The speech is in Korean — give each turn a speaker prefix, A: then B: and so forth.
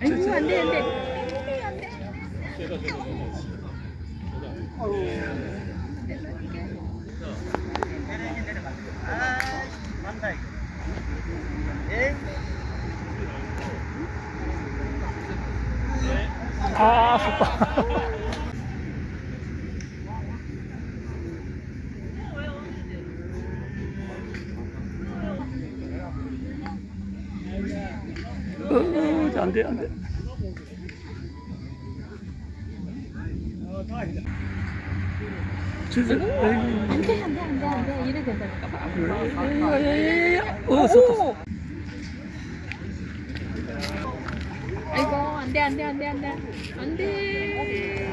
A: 아이고 안돼 안돼.
B: 아, 아쉽다. 어, 안 돼, 안 돼. 진짜, 에이.
A: 안돼 안 돼 안 돼 안 돼 이래 된다니까 봐.
B: 야야야야. 어, 섰다.
A: 아이고 안 돼 안 돼 안 돼 안 돼 안 돼.